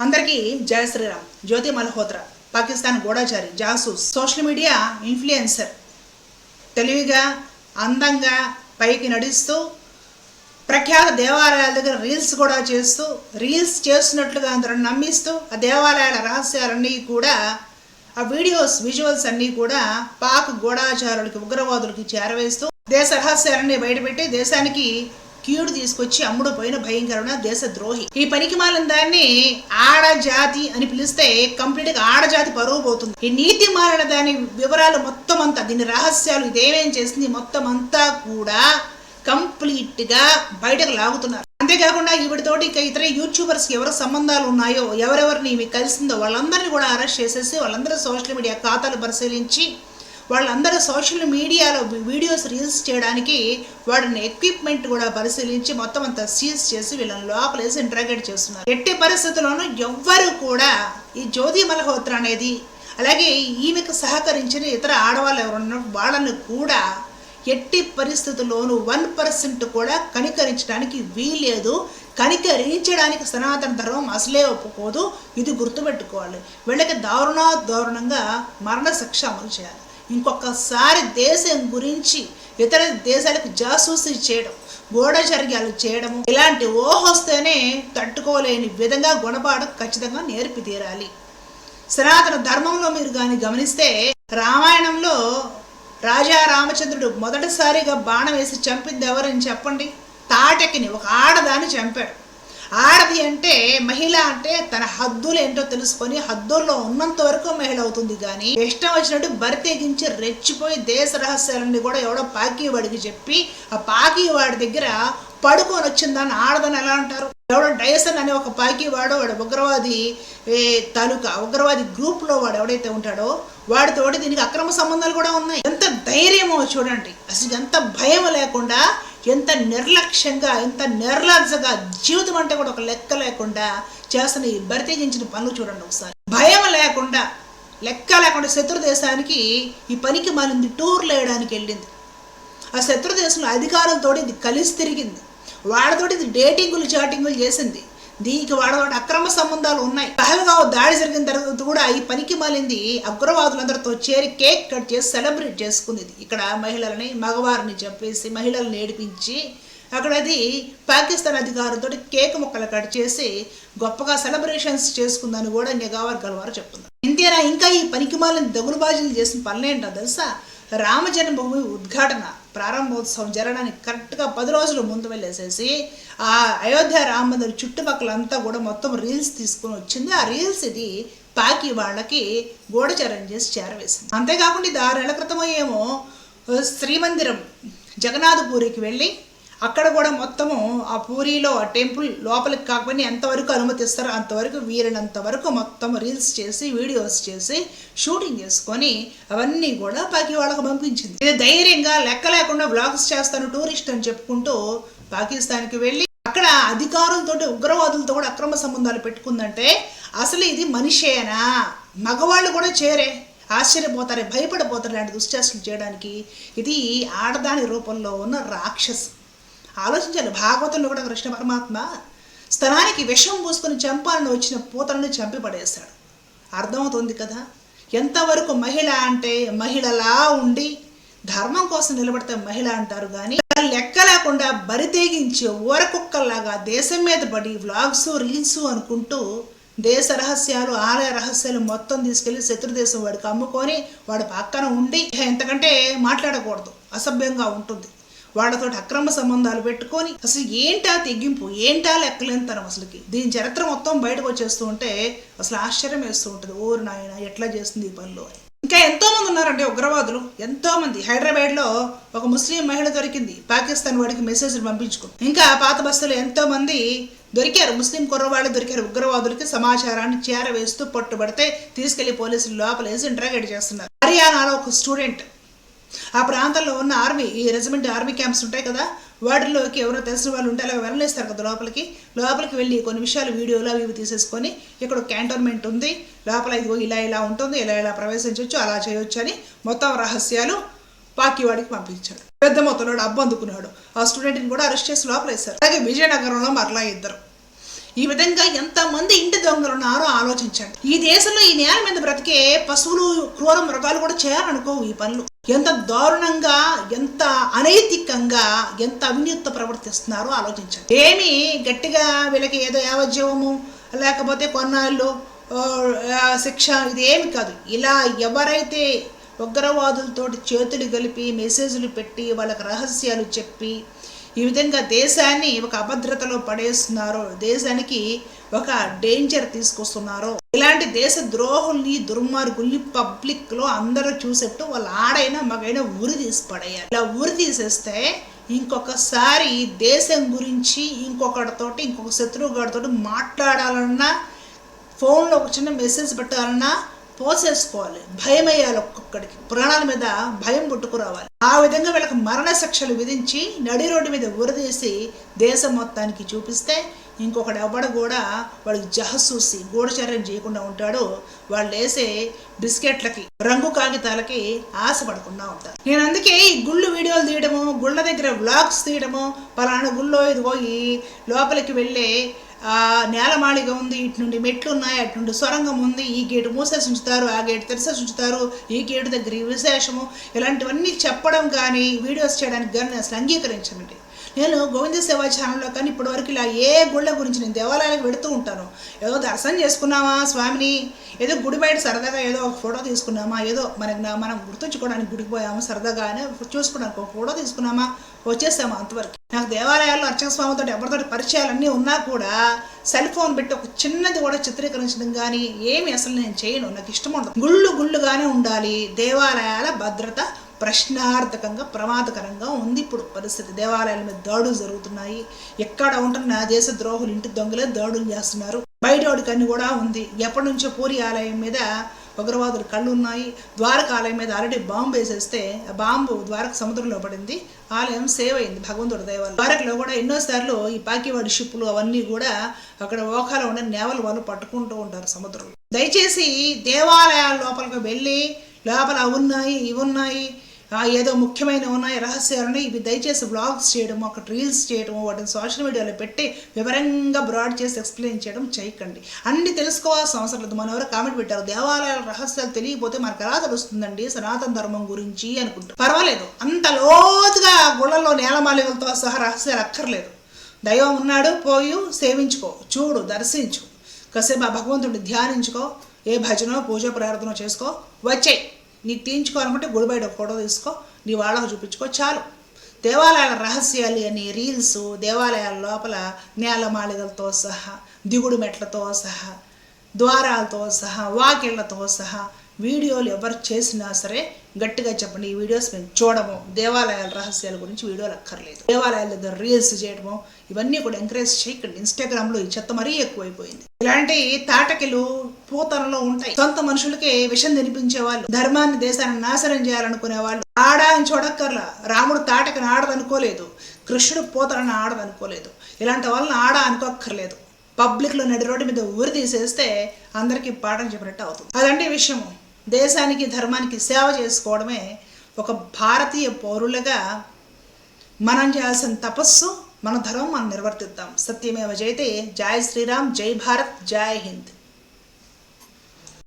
అందరికీ జయ శ్రీరామ్ జ్యోతి మల్హోత్రా పాకిస్తాన్ గూఢాచారి జాసూస్ సోషల్ మీడియా ఇన్ఫ్లుయెన్సర్. తెలివిగా అందంగా పైకి నడుస్తూ ప్రఖ్యాత దేవాలయాల దగ్గర రీల్స్ కూడా చేస్తూ రీల్స్ చేస్తున్నట్లుగా అందరూ నమ్మిస్తూ ఆ దేవాలయాల రహస్యాలన్నీ కూడా ఆ వీడియోస్ విజువల్స్ అన్నీ కూడా పాక్ గూఢాచారులకి ఉగ్రవాదులకి చేరవేస్తూ దేశ రహస్యాలన్నీ బయటపెట్టి దేశానికి కీడు తీసుకొచ్చి అమ్ముడు పోయిన భయంకరమైన దేశ ద్రోహి ఈ పనికి మాలిన దాన్ని ఆడజాతి అని పిలిస్తే కంప్లీట్గా ఆడజాతి పరువు పోతుంది. ఈ నీతి మాలిన దాని వివరాలు మొత్తం అంతా దీని రహస్యాలు ఇదేమేం చేసింది మొత్తం అంతా కూడా కంప్లీట్గా బయటకు లాగుతున్నారు. అంతేకాకుండా ఈవిడితోటి ఇక ఇతర యూట్యూబర్స్ ఎవరు సంబంధాలు ఉన్నాయో ఎవరెవరిని మీకు కలిసిందో వాళ్ళందరినీ కూడా అరెస్ట్ చేసేసి వాళ్ళందరూ సోషల్ మీడియా ఖాతాలు పరిశీలించి వాళ్ళందరూ సోషల్ మీడియాలో వీడియోస్ రీల్స్ చేయడానికి వాడిని ఎక్విప్మెంట్ కూడా పరిశీలించి మొత్తం అంతా సీజ్ చేసి వీళ్ళని లోపలేసి ఇంట్రాగేట్ చేస్తున్నారు. ఎట్టి పరిస్థితుల్లోనూ ఎవ్వరు కూడా ఈ జ్యోతి మల్హోత్రా అనేది అలాగే ఈమెకు సహకరించిన ఇతర ఆడవాళ్ళు ఎవరున్నారు వాళ్ళని కూడా ఎట్టి పరిస్థితుల్లోనూ వన్ పర్సెంట్ కూడా కనికరించడానికి వీలేదు కనికరించడానికి సనాతన ధర్మం అసలే ఒప్పుకోదు. ఇది గుర్తుపెట్టుకోవాలి. వీళ్ళకి దారుణ దారుణంగా మరణశిక్ష అమలు చేయాలి. ఇంకొకసారి దేశం గురించి ఇతర దేశాలకు జాసూసి చేయడం గూఢచర్యాలు చేయడము ఇలాంటి ఓహొస్తేనే తట్టుకోలేని విధంగా గుణపాఠం ఖచ్చితంగా నేర్పి తీరాలి. సనాతన ధర్మంలో మీరు కానీ గమనిస్తే రామాయణంలో రాజా రామచంద్రుడు మొదటిసారిగా బాణం వేసి చంపింది ఎవరని చెప్పండి? తాటకిని ఒక ఆడదాన్ని చంపాడు. ఆడది అంటే మహిళ అంటే తన హద్దులు ఏంటో తెలుసుకొని హద్దుల్లో ఉన్నంత వరకు మహిళ అవుతుంది కానీ ఇష్టం వచ్చినట్టు బరితెగించి రెచ్చిపోయి దేశ రహస్యాలన్నీ కూడా ఎవడో పాకీవాడికి చెప్పి ఆ పాకీవాడి దగ్గర పడుకొని వచ్చిందని ఆడదని ఎలా అంటారు? ఎవడో డైసన్ అనే ఒక పాకీవాడు వాడు ఉగ్రవాది ఏ, తాలూకా ఉగ్రవాది గ్రూప్లో వాడు ఎవడైతే ఉంటాడో వాడితోటి దీనికి అక్రమ సంబంధాలు కూడా ఉన్నాయి. ఎంత ధైర్యమో చూడండి. అసలు ఎంత భయం లేకుండా ఎంత నిర్లక్ష్యంగా ఎంత నిర్లజ్జగా జీవితం అంటే కూడా ఒక లెక్క లేకుండా చేస్తున్న ఈ బరితెగించిన పనులు చూడండి ఒకసారి. భయం లేకుండా లెక్క లేకుండా శత్రు దేశానికి ఈ పనికి మారింది టూర్లు వేయడానికి వెళ్ళింది. ఆ శత్రు దేశంలో అధికారులతో ఇది కలిసి తిరిగింది. వాళ్ళతోటి ఇది డేటింగులు చాటింగులు చేసింది. దీనికి వాళ్ళతోటి అక్రమ సంబంధాలు ఉన్నాయి. పహల్గావ్ దాడి జరిగిన తర్వాత కూడా ఈ పనికి మాలింది అగ్రవాదులందరితో చేరి కేక్ కట్ చేసి సెలబ్రేట్ చేసుకుంది ఇక్కడ మహిళలని మగవారిని చంపేసి మహిళలను ఏడిపించి అక్కడ అది పాకిస్తాన్ అధికారులతో కేక్ ముక్కలు కట్ చేసి గొప్పగా సెలబ్రేషన్స్ చేసుకుందని కూడా నిఘా వర్గాల వారు చెప్తున్నారు. ఇంతేనా? ఇంకా ఈ పనికిమాలిన దగులుబాజీలు చేసిన పనులేంటో తెలుసా? రామ జన్మభూమి ఉద్ఘాటన. ప్రారంభోత్సవం జరగడానికి కరెక్ట్గా పది రోజులు ముందు వెళ్ళేసేసి ఆ అయోధ్య రామ చుట్టుపక్కల అంతా కూడా మొత్తం రీల్స్ తీసుకుని వచ్చింది. ఆ రీల్స్ ఇది పాకి వాళ్ళకి గూఢచరం చేసి చేరవేసింది. అంతేకాకుండా ఇది ఆరేళ్ళ క్రితం ఏమో శ్రీమందిరం జగన్నాథ్పూరికి వెళ్ళి అక్కడ కూడా మొత్తము ఆ పూరిలో ఆ టెంపుల్ లోపలికి కాకపోయినా ఎంతవరకు అనుమతిస్తారో అంతవరకు వీరినంత వరకు మొత్తం రీల్స్ చేసి వీడియోస్ చేసి షూటింగ్ చేసుకొని అవన్నీ కూడా పాకి వాళ్ళకు పంపించింది. ఇది ధైర్యంగా లెక్క లేకుండా బ్లాగ్స్ చేస్తాను టూరిస్ట్ అని చెప్పుకుంటూ పాకిస్తాన్కి వెళ్ళి అక్కడ అధికారులతో ఉగ్రవాదులతో కూడా అక్రమ సంబంధాలు పెట్టుకుందంటే అసలు ఇది మనిషేనా? మగవాళ్ళు కూడా చేరే ఆశ్చర్యపోతారే భయపడిపోతారు ఇలాంటి దుశ్చేష్టలు చేయడానికి. ఇది ఆడదాని రూపంలో ఉన్న రాక్షసం. ఆలోచించాలి. భాగవతంలో కూడా కృష్ణ పరమాత్మ స్థలానికి విషం పూసుకొని చంపాలని వచ్చిన పూతలను చంపి పడేశాడు అర్థమవుతుంది కదా? ఎంతవరకు మహిళ అంటే మహిళలా ఉండి ధర్మం కోసం నిలబడితే మహిళ అంటారు కానీ లెక్క లేకుండా బరితేగించే ఊరకుక్కల్లాగా దేశం మీద పడి వ్లాగ్స్ రీల్స్ అనుకుంటూ దేశ రహస్యాలు ఆలయ రహస్యాలు మొత్తం తీసుకెళ్ళి శత్రు దేశం వాడికి అమ్ముకొని వాడి పక్కన ఉండి ఎంతకంటే మాట్లాడకూడదు. అసభ్యంగా ఉంటుంది. వాళ్ళతోటి అక్రమ సంబంధాలు పెట్టుకొని అసలు ఏంటా తెగింపు ఏంటా లెక్కలేంతనం అసలుకి? దీని చరిత్ర మొత్తం బయటకు వచ్చేస్తూ ఉంటే అసలు ఆశ్చర్యం వేస్తూ ఉంటుంది. ఓరు నాయన ఎట్లా చేస్తుంది ఈ పనులు? అని. ఇంకా ఎంతో మంది ఉన్నారండి ఉగ్రవాదులు. ఎంతో మంది హైదరాబాద్లో ఒక ముస్లిం మహిళ దొరికింది. పాకిస్తాన్ వాడికి మెసేజ్లు పంపించుకో. ఇంకా పాత బస్సులో ఎంతో మంది దొరికారు. ముస్లిం కుర్రవాళ్ళు దొరికారు. ఉగ్రవాదులకి సమాచారాన్ని చేరవేస్తూ పట్టుబడితే తీసుకెళ్ళి పోలీసులు లోపలేసి ఇంటరాగేట్ చేస్తున్నారు. హర్యానాలో ఒక స్టూడెంట్ ఆ ప్రాంతంలో ఉన్న ఆర్మీ ఈ రెజిమెంట్ ఆర్మీ క్యాంప్స్ ఉంటాయి కదా వాటిలోకి ఎవరో తెలిసిన వాళ్ళు ఉంటే అలా వెళ్ళలేస్తారు కదా లోపలికి. లోపలికి వెళ్ళి కొన్ని విషయాలు వీడియోలు అవి తీసేసుకొని ఇక్కడ క్యాంటోన్మెంట్ ఉంది. లోపల ఇదిగో ఇలా ఇలా ఉంటుంది ఇలా ఇలా ప్రవేశించవచ్చు అలా చేయొచ్చు అని మొత్తం రహస్యాలు పాకివాడికి పంపించాడు. పెద్ద మొత్తంలో డబ్బు అందుకున్నాడు. ఆ స్టూడెంట్ని కూడా అరెస్ట్ చేసి లోపలేశారు. అలాగే విజయనగరంలో మరలా ఇద్దరు. ఈ విధంగా ఎంతమంది ఇంటి దొంగలు ఉన్నారో ఆలోచించండి. ఈ దేశంలో ఈ నేల మీద బ్రతికే పశువులు క్రూర మృగాలు కూడా చేయాలనుకోవు ఈ పనులు. ఎంత దారుణంగా ఎంత అనైతికంగా ఎంత అవినీత ప్రవర్తిస్తున్నారో ఆలోచించండి. ఏమి గట్టిగా వీళ్ళకి ఏదో యావజ్జీవము లేకపోతే కొన్నాళ్ళు శిక్ష ఇది ఏమి కాదు. ఇలా ఎవరైతే ఉగ్రవాదులతోటి చేతులు కలిపి మెసేజ్లు పెట్టి వాళ్ళకి రహస్యాలు చెప్పి ఈ విధంగా దేశాన్ని ఒక అభద్రతలో పడేస్తున్నారో దేశానికి ఒక డేంజర్ తీసుకొస్తున్నారో ఇలాంటి దేశ ద్రోహుల్ని దుర్మార్గుల్ని పబ్లిక్లో అందరూ చూసేట్టు వాళ్ళ ఆడైనా మగైనా ఉరి తీసి పడేయాలి. ఇలా ఉరి తీసేస్తే ఇంకొకసారి దేశం గురించి ఇంకొకటితోటి ఇంకొక శత్రువుగాడితోటి మాట్లాడాలన్నా ఫోన్లో ఒక చిన్న మెసేజ్ పెట్టాలన్నా పోసేసుకోవాలి భయం వేయాలి ఒక్కొక్కడికి. ప్రాణాల మీద భయం పుట్టుకురావాలి. ఆ విధంగా వీళ్ళకి మరణ శిక్షలు విధించి నడి రోడ్డు మీద ఉరదీసి దేశం మొత్తానికి చూపిస్తే ఇంకొకడు ఎవడు కూడా వాడికి జహసూసి గూఢచర్యం చేయకుండా ఉంటాడు వాళ్ళు వేసే బిస్కెట్లకి రంగు కాగితాలకి ఆశపడకుండా ఉంటారు. నేను అందుకే ఈ గుళ్ళు వీడియోలు తీయడము గుళ్ళ దగ్గర వ్లాగ్స్ తీయడము పలానా గుళ్ళో ఇది పోయి లోపలికి వెళ్ళే నేలమాళిగా ఉంది ఇటు నుండి మెట్లు ఉన్నాయి అటు నుండి సొరంగం ఉంది ఈ గేటు మూసేసి ఉంచుతారు ఆ గేటు తెరిసేసి ఉంచుతారు ఈ గేటు దగ్గర ఈ విశేషము ఇలాంటివన్నీ చెప్పడం కానీ వీడియోస్ చేయడానికి కానీ అసలు అంగీకరించనండి. నేను గోవింద సేవా ఛానల్లో కానీ ఇప్పటివరకు ఇలా ఏ గుళ్ళ గురించి నేను దేవాలయాలకు వెళుతూ ఉంటాను. ఏదో దర్శనం చేసుకున్నామా స్వామిని? ఏదో గుడి బయట సరదాగా ఏదో ఒక ఫోటో తీసుకున్నామా? ఏదో మనకి మనం గుర్తుంచుకోవడానికి గుడికి పోయామా సరదాగానే చూసుకోవడానికి ఒక ఫోటో తీసుకున్నామా? వచ్చేసాము అంతవరకు. నాకు దేవాలయాల్లో అర్చక స్వామితో ఎవరితో పరిచయాలన్నీ ఉన్నా కూడా సెల్ ఫోన్ పెట్టి ఒక చిన్నది కూడా చిత్రీకరించడం కానీ ఏమి అసలు నేను చేయను. నాకు ఇష్టం ఉండదు. గుళ్ళు గుళ్ళుగానే ఉండాలి. దేవాలయాల భద్రత ప్రశ్నార్థకంగా ప్రమాదకరంగా ఉంది ఇప్పుడు పరిస్థితి. దేవాలయాల మీద దాడులు జరుగుతున్నాయి. ఎక్కడ ఉంటున్న దేశ ద్రోహులు ఇంటి దొంగలే దాడులు చేస్తున్నారు. బయట కన్ను కూడా ఉంది. ఎప్పటి నుంచో పూరి ఆలయం మీద ఉగ్రవాదులు కళ్ళు ఉన్నాయి ద్వారక ఆలయం మీద ఆల్రెడీ బాంబు వేసేస్తే ఆ బాంబు ద్వారక సముద్రంలో పడింది. ఆలయం సేవ్ అయింది భగవంతుడు దైవాలు ద్వారకలో కూడా ఎన్నోసార్లు ఈ పాకివాడి షిప్పులు అవన్నీ కూడా అక్కడ ఓకాలో ఉండే నేవల వాళ్ళు పట్టుకుంటూ ఉంటారు సముద్రంలో. దయచేసి దేవాలయాల లోపలికి వెళ్ళి లోపల ఉన్నాయి ఇవి ఉన్నాయి. ఏదో ముఖ్యమైన ఉన్నాయి రహస్యాలు ఇవి దయచేసి బ్లాగ్స్ చేయడం ఒక రీల్స్ చేయడం వాటిని సోషల్ మీడియాలో పెట్టి వివరంగా బ్రాడ్ చేసి ఎక్స్ప్లెయిన్ చేయడం చేయకండి. అన్ని తెలుసుకోవాల్సిన అవసరం లేదు. మన ఎవరో కామెంట్ పెట్టారు దేవాలయాల రహస్యాలు తెలియకపోతే మనకు ఎలా తెలుస్తుందండి? సనాతన ధర్మం గురించి అనుకుంటారు పర్వాలేదు. అంత లోతుగా గుళ్ళల్లో నేలమాలికలతో సహా రహస్యాలు అక్కర్లేదు. దైవం ఉన్నాడు పోయి సేవించుకో చూడు దర్శించు. కాసేపు ఆ భగవంతుడిని ధ్యానించుకో ఏ భజనో పూజ ప్రార్థన చేసుకో వచ్చాయి. నీకు తీయించుకోవాలనుకుంటే గుడి బయట ఫోటో తీసుకో నీ వాళ్ళకు చూపించుకో చాలు. దేవాలయాల రహస్యాలు అని రీల్స్ దేవాలయాల లోపల నేలమాళిగలతో సహా దిగుడు మెట్లతో సహా ద్వారాలతో సహా వాకిళ్ళతో సహా వీడియోలు ఎవరు చేసినా సరే గట్టిగా చెప్పండి. ఈ వీడియోస్ మేము చూడము. దేవాలయాల రహస్యాల గురించి వీడియోలు అక్కర్లేదు. దేవాలయాల దగ్గర రీల్స్ చేయడము ఇవన్నీ కూడా ఎంకరేజ్ చేయకండి. ఇన్స్టాగ్రామ్లో ఈ చెత్త మరీ ఎక్కువైపోయింది. ఇలాంటి తాటకిలు పూతనలో ఉంటాయి. సొంత మనుషులకే విషం తినిపించే వాళ్ళు ధర్మాన్ని దేశాన్ని నాశనం చేయాలనుకునే వాళ్ళు ఆడా అని చూడక్కర్లా. రాముడు తాటకని ఆడదనుకోలేదు. కృష్ణుడు పూతనని ఆడదనుకోలేదు. ఇలాంటి వాళ్ళని ఆడ అనుకోక్కర్లేదు. పబ్లిక్లో నడి రోడ్డు మీద ఊరి తీసేస్తే అందరికీ పాఠం చెప్పినట్టు అవుతుంది. అదంటే విషయము. దేశానికి ధర్మానికి సేవ చేసుకోవడమే ఒక భారతీయ పౌరులుగా మనం చేయాల్సిన తపస్సు మన ధర్మం మనం నిర్వర్తిద్దాం. సత్యమేవ జయతే. జై శ్రీరామ్. జై భారత్. జై హింద్.